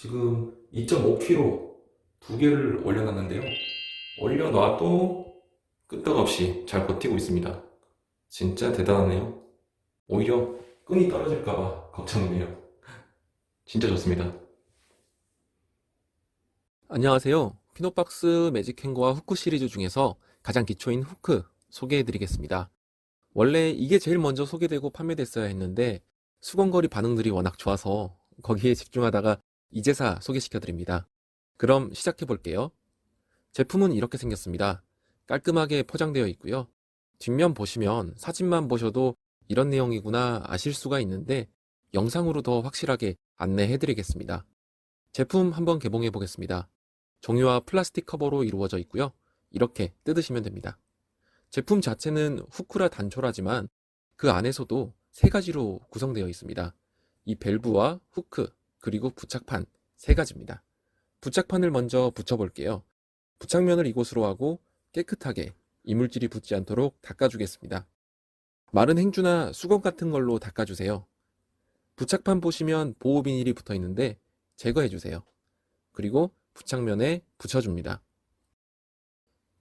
지금 2.5kg 두 개를 올려놨는데요. 올려놔도 끄떡없이 잘 버티고 있습니다. 진짜 대단하네요. 오히려 끈이 떨어질까봐 걱정이네요. 진짜 좋습니다. 안녕하세요. 피노박스 매직행거와 후크 시리즈 중에서 가장 기초인 후크 소개해드리겠습니다. 원래 이게 제일 먼저 소개되고 판매됐어야 했는데 수건거리 반응들이 워낙 좋아서 거기에 집중하다가 이제사 소개시켜드립니다. 그럼 시작해볼게요. 제품은 이렇게 생겼습니다. 깔끔하게 포장되어 있고요. 뒷면 보시면 사진만 보셔도 이런 내용이구나 아실 수가 있는데 영상으로 더 확실하게 안내해드리겠습니다. 제품 한번 개봉해 보겠습니다. 종이와 플라스틱 커버로 이루어져 있고요. 이렇게 뜯으시면 됩니다. 제품 자체는 후크라 단초라지만 그 안에서도 세 가지로 구성되어 있습니다. 이 밸브와 후크, 그리고 부착판 세 가지입니다. 부착판을 먼저 붙여볼게요. 부착면을 이곳으로 하고 깨끗하게 이물질이 붙지 않도록 닦아주겠습니다. 마른 행주나 수건 같은 걸로 닦아주세요. 부착판 보시면 보호 비닐이 붙어 있는데 제거해주세요. 그리고 부착면에 붙여줍니다.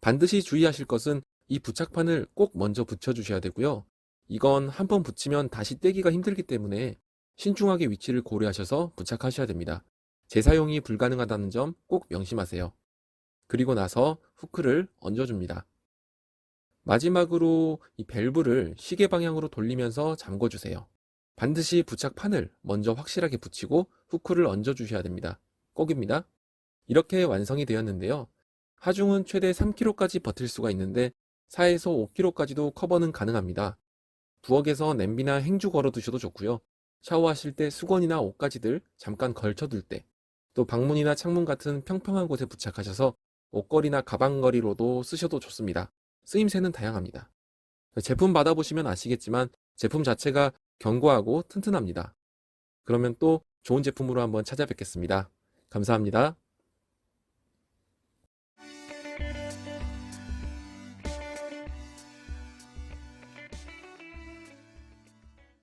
반드시 주의하실 것은 이 부착판을 꼭 먼저 붙여주셔야 되고요. 이건 한 번 붙이면 다시 떼기가 힘들기 때문에 신중하게 위치를 고려하셔서 부착하셔야 됩니다. 재사용이 불가능하다는 점 꼭 명심하세요. 그리고 나서 후크를 얹어줍니다. 마지막으로 이 밸브를 시계 방향으로 돌리면서 잠궈주세요. 반드시 부착판을 먼저 확실하게 붙이고 후크를 얹어주셔야 됩니다. 꼭입니다. 이렇게 완성이 되었는데요. 하중은 최대 3kg까지 버틸 수가 있는데 4에서 5kg까지도 커버는 가능합니다. 부엌에서 냄비나 행주 걸어 두셔도 좋고요. 샤워하실 때 수건이나 옷가지들 잠깐 걸쳐둘 때, 또 방문이나 창문 같은 평평한 곳에 부착하셔서 옷걸이나 가방걸이로도 쓰셔도 좋습니다. 쓰임새는 다양합니다. 제품 받아보시면 아시겠지만 제품 자체가 견고하고 튼튼합니다. 그러면 또 좋은 제품으로 한번 찾아뵙겠습니다. 감사합니다.